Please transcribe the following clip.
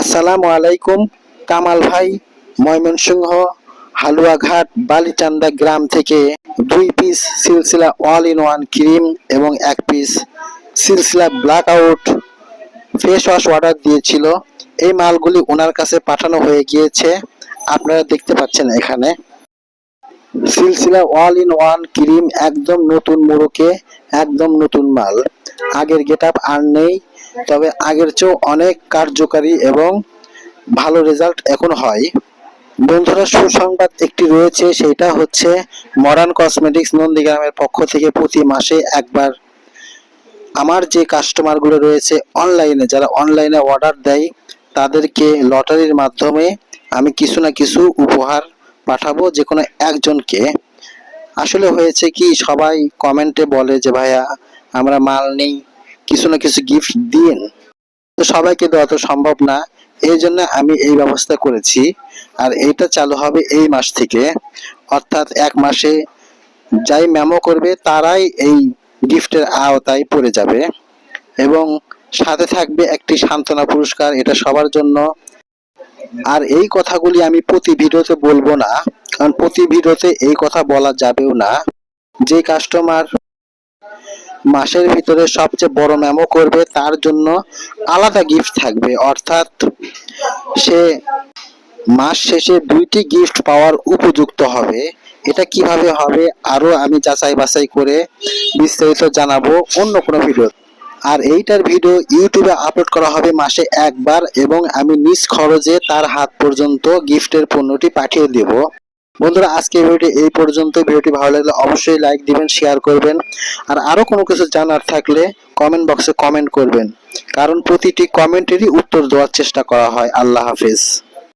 আসসালামু আলাইকুম, কামাল ভাই, ময়মনসিংহ, হালুয়াঘাট, বালিচান্দা গ্রাম থেকে দুই piece Silsila all in one cream এবং এক piece Silsila black out face wash order দিয়েছিল। এই মালগুলি ওনার কাছে পাঠানো হয়ে গিয়েছে। আপনারা দেখতে পাচ্ছেন এখানে। সিলসিলা অল ইন ওয়ান ক্রিম একদম নতুন মোড়কে, একদম নতুন মাল। আগের গেট আর নেই, তবে আগের চেয়েও অনেক কার্যকারী এবং ভালো রেজাল্ট এখন হয়। বন্ধুরা, সুসংবাদ একটি রয়েছে, সেটা হচ্ছে মডার্ন কসমেটিক্স নন্দীগ্রামের পক্ষ থেকে প্রতি মাসে একবার। আমার যে কাস্টমারগুলো রয়েছে অনলাইনে, যারা অনলাইনে অর্ডার দেয়, তাদেরকে লটারির মাধ্যমে আমি কিছু না কিছু উপহার পাঠাবো যে কোনো একজনকে। আসলে হয়েছে কি, সবাই কমেন্টে বলে যে, ভাইয়া আমরা মাল নেই, কিছু না কিছু গিফট দিন। তো সবাইকে দেওয়া তো সম্ভব না। এই জন্য আমি এই ব্যবস্থা করেছি। আর এইটা চালু হবে এই মাস থেকে। অর্থাৎ এক মাসে যাই মেমো করবে, তারাই এই গিফটের আওতায় পড়ে যাবে। এবং সাথে থাকবে একটি সান্ত্বনা পুরস্কার, এটা সবার জন্য। আর এই কথাগুলি আমি প্রতি ভিডিওতে বলব না। কারণ প্রতি ভিডিওতে এই কথা বলা যাবেও না। যে কাস্টমার মাসের ভিতরে সবচেয়ে বড় মেমো করবে, তার জন্য আলাদা গিফট থাকবে। অর্থাৎ সে মাস শেষে দুইটি গিফট পাওয়ার উপযুক্ত হবে। এটা কীভাবে হবে, আরও আমি যাচাই বাছাই করে বিস্তারিত জানাব অন্য কোনো ভিডিও আর এইটার ভিডিও ইউটিউবে আপলোড করা হবে মাসে একবার এবং আমি নিজ খরচে তার হাত পর্যন্ত গিফটের পণ্যটি পাঠিয়ে দেব। বন্ধুরা, আজকে ভিডিওটি এই পর্যন্ত। ভিডিওটি ভালো লাগলে অবশ্যই লাইক দিবেন শেয়ার করবেন। আর আরও কোনো কিছু জানার থাকলে কমেন্ট বক্সে কমেন্ট করবেন। কারণ প্রতিটি কমেন্টেরই উত্তর দেওয়ার চেষ্টা করা হয়। আল্লাহ হাফেজ।